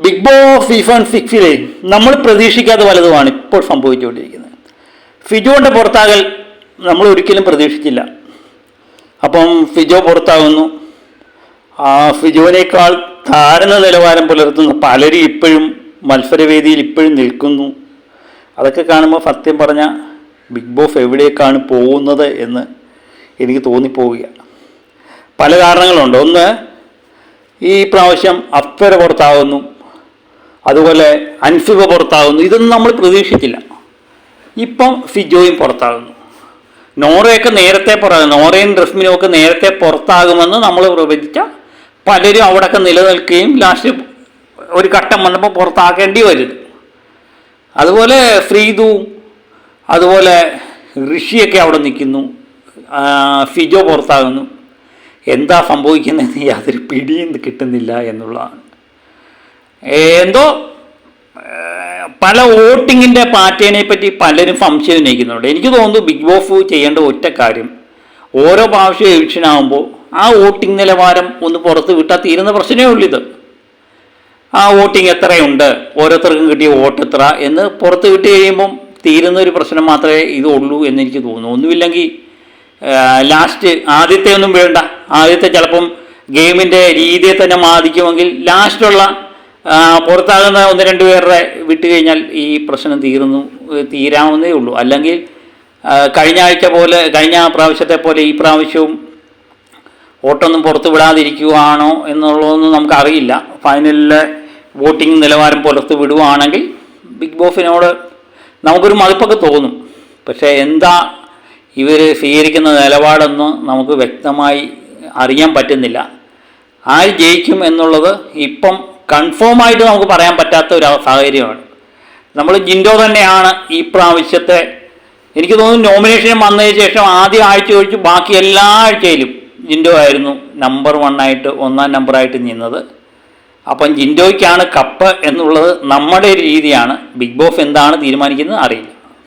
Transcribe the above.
Big boss and സിക്സിലെ നമ്മൾ പ്രതീക്ഷിക്കാത്ത വലതുമാണ് ഇപ്പോൾ സംഭവിച്ചുകൊണ്ടിരിക്കുന്നത്. ഫിജോന്റെ പുറത്താകൽ നമ്മൾ ഒരിക്കലും പ്രതീക്ഷിച്ചില്ല. അപ്പം ഫിജോ പുറത്താകുന്നു. ആ ഫിജോനേക്കാൾ താരന നിലവാരം പുലർത്തുന്ന പലരും ഇപ്പോഴും മത്സരവേദിയിൽ ഇപ്പോഴും നിൽക്കുന്നു. അതൊക്കെ കാണുമ്പോൾ സത്യം പറഞ്ഞ ബിഗ് ബോസ് എവിടേക്കാണ് പോകുന്നത് എന്ന് എനിക്ക് തോന്നിപ്പോവുക പല കാരണങ്ങളുണ്ട്. ഒന്ന് ഈ പ്രാവശ്യം അപ്സര പുറത്താകുന്നു. അതുപോലെ അൻഫിബ പുറത്താകുന്നു. ഇതൊന്നും നമ്മൾ പ്രതീക്ഷിച്ചില്ല. ഇപ്പം ഫിജോയും പുറത്താകുന്നു. നോറയൊക്കെ നേരത്തെ പുറത്താകും നോറയും റസ്മിനും ഒക്കെ നേരത്തെ പുറത്താകുമെന്ന് നമ്മൾ പ്രവചിച്ച പലരും അവിടെയൊക്കെ നിലനിൽക്കുകയും ലാസ്റ്റ് ഒരു ഘട്ടം വന്നപ്പോൾ പുറത്താക്കേണ്ടി വരും അതുപോലെ ഫ്രീദു അതുപോലെ ഋഷിയൊക്കെ അവിടെ നിൽക്കുന്നു. ഫിജോ പുറത്താകുന്നു. എന്താ സംഭവിക്കുന്നതെന്ന് യാതൊരു പിടിയും കിട്ടുന്നില്ല എന്നുള്ളതാണ്. എന്തോ പല വോട്ടിങ്ങിന്റെ പാറ്റേണിനെ പറ്റി പലരും സംശയം ഉന്നയിക്കുന്നുണ്ട്. എനിക്ക് തോന്നുന്നു ബിഗ് ബോസ് ചെയ്യേണ്ട ഒറ്റ കാര്യം ഓരോ പ്രാവശ്യം എവിക്ഷൻ ആകുമ്പോൾ ആ വോട്ടിംഗ് നിലവാരം ഒന്ന് പുറത്ത് വിട്ടാൽ തീരുന്ന പ്രശ്നമേ ഉള്ളൂ ഇത്. ആ വോട്ടിംഗ് എത്രയുണ്ട് ഓരോരുത്തർക്കും കിട്ടിയ വോട്ട് എത്ര എന്ന് പുറത്ത് വിട്ട് കഴിയുമ്പം തീരുന്ന ഒരു പ്രശ്നം മാത്രമേ ഇതുള്ളൂ എന്ന് എനിക്ക് തോന്നുന്നു. ഒന്നുമില്ലെങ്കിൽ ലാസ്റ്റ് ആദ്യത്തെ ഒന്നും വേണ്ട. ആദ്യത്തെ ചിലപ്പം ഗെയിമിന്റെ രീതിയെ തന്നെ ബാധിക്കുമെങ്കിൽ ലാസ്റ്റുള്ള പുറത്താകുന്ന ഒന്ന് രണ്ട് പേരുടെ വിട്ട് കഴിഞ്ഞാൽ ഈ പ്രശ്നം തീർന്നു തീരാവുന്നേ ഉള്ളൂ. അല്ലെങ്കിൽ കഴിഞ്ഞ ആഴ്ച പോലെ കഴിഞ്ഞ പ്രാവശ്യത്തെ പോലെ ഈ പ്രാവശ്യവും വോട്ടൊന്നും പുറത്തു വിടാതിരിക്കുകയാണോ എന്നുള്ളതൊന്നും നമുക്കറിയില്ല. ഫൈനലിലെ വോട്ടിംഗ് നിലവാരം പുറത്ത് വിടുവാണെങ്കിൽ ബിഗ് ബോസിനോട് നമുക്കൊരു മതിപ്പൊക്കെ തോന്നും. പക്ഷേ എന്താ ഇവർ സ്വീകരിക്കുന്ന നിലപാടെന്ന് നമുക്ക് വ്യക്തമായി അറിയാൻ പറ്റുന്നില്ല. ആര് ജയിക്കും എന്നുള്ളത് ഇപ്പം കൺഫേം ആയിട്ട് നമുക്ക് പറയാൻ പറ്റാത്ത ഒരു സാഹചര്യമാണ്. നമ്മൾ ജിൻഡോ തന്നെയാണ് ഈ പ്രാവശ്യത്തെ എനിക്ക് തോന്നുന്നു നോമിനേഷൻ വന്നതിന് ശേഷം ആദ്യ ആഴ്ച ഒഴിച്ച് ബാക്കി എല്ലാ ആഴ്ചയിലും ജിൻഡോ ആയിരുന്നു നമ്പർ വൺ ആയിട്ട് ഒന്നാം നമ്പറായിട്ട് നിന്നത്. അപ്പം ജിൻഡോയ്ക്കാണ് കപ്പ് എന്നുള്ളത് നമ്മുടെ ഒരു രീതിയാണ്. ബിഗ് ബോസ് എന്താണ് തീരുമാനിക്കുന്നത് അറിയില്ല.